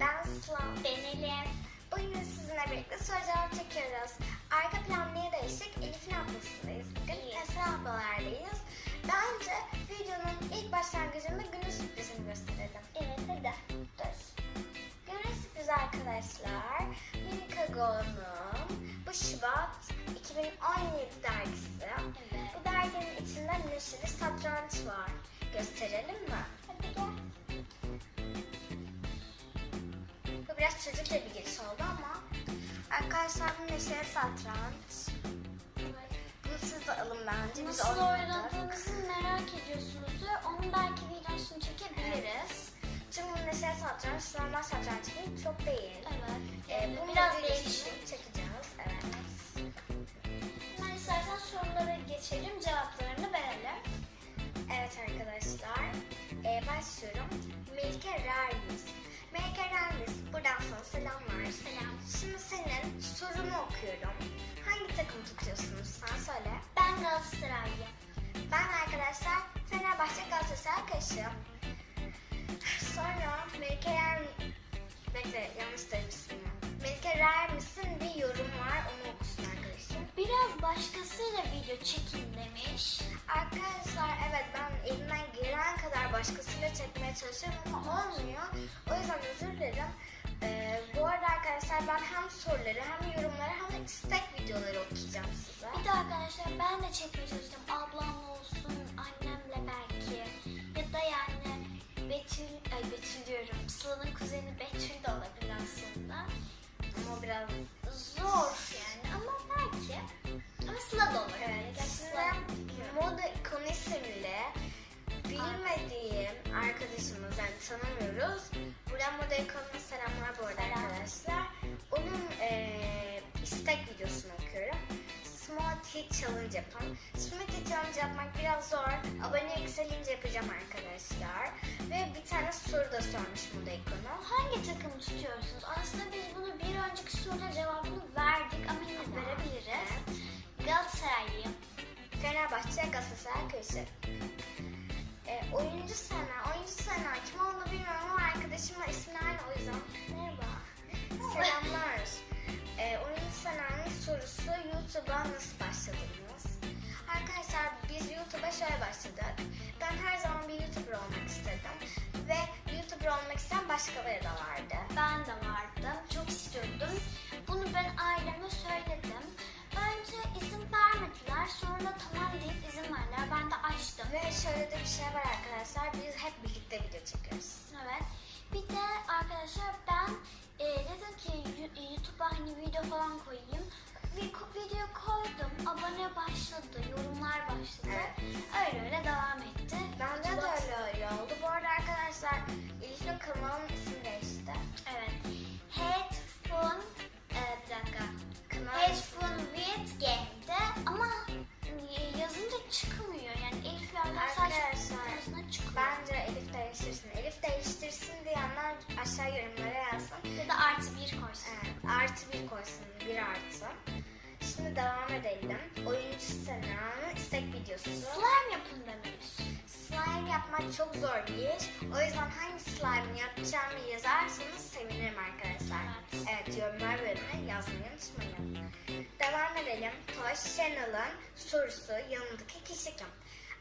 Ben Sıla. Ben Elif. Bugün sizinle birlikte soru cevap çekiyoruz. Arka plan niye değişik? Elif'in ablasındayız. Bugün Esra ablalardayız. Bence videonun ilk başlangıcında günün sürprizini gösterelim. Evet hadi. Dur. Günün sürprizi arkadaşlar. Minika Go'nun bu Şubat 2017 dergisi. Bu derginin içinde neşeli satranç var. Gösterelim mi? Hadi gel. Biraz çocukça bir giriş oldu ama arkadaşlar bu neşeli satranç. Bunu siz de alın bence. Biz Nasıl oynadık. oynadığınızı merak ediyorsunuzdur. Onun belki videosunu çekebiliriz. Çünkü bu neşeli satranç normal satranç gibi çok değil. Evet. Ee, bunun biraz videosunu değişik. çekeceğiz. Evet. Ben istersen sorulara geçelim, cevaplarını verelim. Evet arkadaşlar. Ee, başlıyorum. Melike Rarmis. Rarmis buradan sana selamlar. Selam. Şimdi senin sorunu okuyorum. Hangi takım tutuyorsunuz? Sen söyle. Ben Galatasaraylıyım. Ben arkadaşlar Fenerbahçe Galatasaray karşıyım. Sonra Rer... Bekle yanlış demişsin ya. Melike Rarmis'in bir yorum var. Onu okusun arkadaşım. Biraz başkasıyla video çekin demiş. Arkadaşlar başkasıyla çekmeye çalışıyorum ama olmuyor. O yüzden özür dilerim. Ee, bu arada arkadaşlar ben hem soruları hem yorumları hem de istek videoları okuyacağım size. Bir de arkadaşlar ben de çekmeye çalıştım. Ablamla olsun, annemle belki. Ya da yani Betül, ay Betül diyorum. Sıla'nın kuzeni Betül de olabilir aslında. Ama biraz Zor yani ama belki. Ama Sıla da olur. Evet, Sıla. size moda ikonu isimli bilmediğim arkadaşımız yani tanımıyoruz. Buradan moda ikonuna selamlar bu arada arkadaşlar. Onun eee, istek videosunu okuyorum. Smoothie Challenge yapın. Smoothie Challenge yapmak biraz zor. Abone yükselince yapacağım arkadaşlar. Ve bir tane soru da sormuş moda ikonu. Hangi takımı tutuyorsunuz? Aslında biz bunu bir önceki soruda cevabını verdik ama yine verebiliriz. Galatasaraylıyım. Fenerbahçe Galatasaray karşı. E, oyuncu Sorusu YouTube'a nasıl başladınız? Arkadaşlar biz YouTube'a şöyle başladık. Ben her zaman bir YouTuber olmak istedim. Ve YouTuber olmak isteyen başkaları da vardı. Ben de vardım. Çok istiyordum. Bunu ben aileme söyledim. Önce izin vermediler. Sonra tamam deyip izin verdiler. Ben de açtım. Ve şöyle de bir şey var arkadaşlar. Biz hep birlikte video çekiyoruz. Evet. Bir de arkadaşlar ben e, dedim ki YouTube'a hani video falan koyayım. Kanalının ismi değişti. Evet. Headphone e, bir dakika. Kanal Headphone with game'de ama yazınca çıkmıyor. Yani Elif yerden sadece Arkadaşlar, arasına çıkıyor. Bence Elif değiştirsin. Elif değiştirsin diyenler aşağı yorumlara yazsın. Ya da artı bir koysun. Evet, artı bir koysun. Bir artı. Şimdi devam edelim. Oyuncu Sena'nın istek videosu. Slime yapın demiş. Slime yapmak çok zor bir iş. O yüzden hangi slime yapacağımı yazarsanız sevinirim arkadaşlar. Evet. Yorumlar bölümüne yazmayı unutmayın. Devam edelim. Toş Channel'ın sorusu yanındaki kişi kim?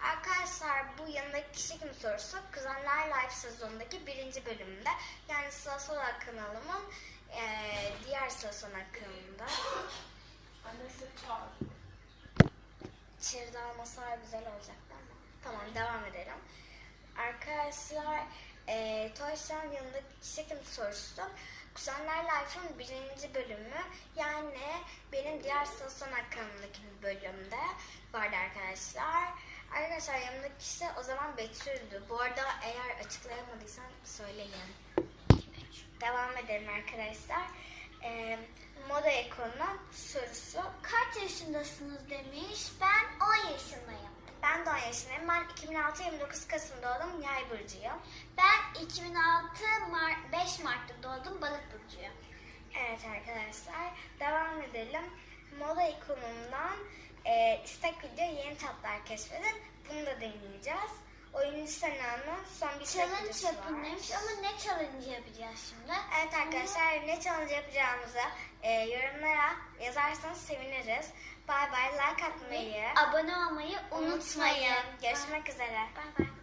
Arkadaşlar bu yanındaki kişi kim sorusu Kuzenler Live sezonundaki birinci bölümünde. Yani Sıla kanalımın eee, diğer Sıla kanalında. İçeride almasalar güzel olacaktı ama. Tamam devam edelim. Arkadaşlar e, Toy Story yanındaki kişi kim sorusu. Kuzenler Life'ın birinci bölümü yani benim diğer stasyon kanalındaki bir bölümde vardı arkadaşlar. Arkadaşlar yanımdaki kişi o zaman Betül'dü. Bu arada eğer açıklayamadıysam söyleyin. Devam edelim arkadaşlar. E, moda ekonunun sorusu. Kaç yaşındasınız demiş. Ben 10 yaşındayım. Ben de 10 yaşındayım. Ben 2006 29 Kasım doğdum. Yay burcuyum. Ben 2006 Mar 5 Mart'ta doğdum. Balık burcuyum. Evet arkadaşlar devam edelim. Moda ikonundan e, istek video yeni tatlar keşfedin. Bunu da deneyeceğiz. oyuncu Sena'nın son bir Challenge yapın demiş ama ne challenge yapacağız şimdi? Evet arkadaşlar ne challenge yapacağımızı e, yorumlara yazarsanız seviniriz. Bay bay like atmayı Abone olmayı unutmayın. unutmayın. Görüşmek üzere. Bay bay.